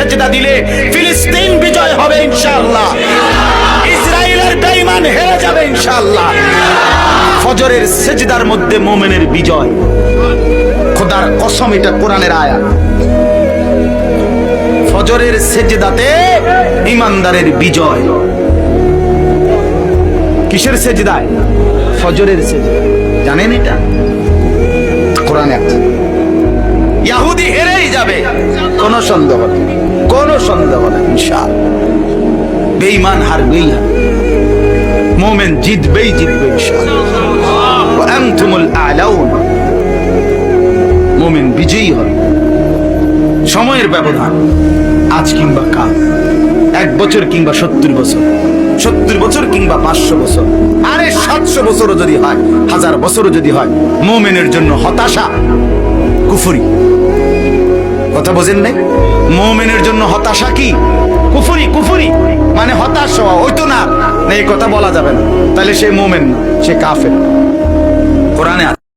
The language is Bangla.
সেজদা দিলে ফিলিস্তিন বিজয় হবে ইনশাআল্লাহ। ইসরায়েলের বেঈমান হেরে যাবে ইনশাআল্লাহ। ফজরের সেজদার মধ্যে মোমেনের বিজয়। খোদার কসম, এটা কোরআনের আয়াত ফজরের সেজদাতে ইমানদারের বিজয়। কিসের সেজদায়? ফজরের সেজদা। জানেন এটা? কোরআনে আছে ইয়াহুদি হেরেই যাবে। কোন সন্দেহ নেই। কোন সন্দেহ নেই, ইনশাআল্লাহ। বেঈমান হারবেই হারবে মোমেন জিতবেই জিতবে মোমেন বিজয়ী হবে। সময়ের ব্যবধান, আজ কিংবা কাল। এক বছর কিংবা সত্তর বছর। সত্তর বছর কিংবা পাঁচশো বছর। আরে সাতশো বছরও যদি হয়, হাজার বছরও যদি হয়, মোমেনের জন্য হতাশা, কুফুরি। কথা বোঝেন নাই? মোমেনের জন্য হতাশা কি? কুফুরি কুফুরি। মানে হতাশ হওয়া, ওই তো না। এই কথা বলা যাবে না। তাহলে সে মোমেন, সে কাফের। কোরআনে।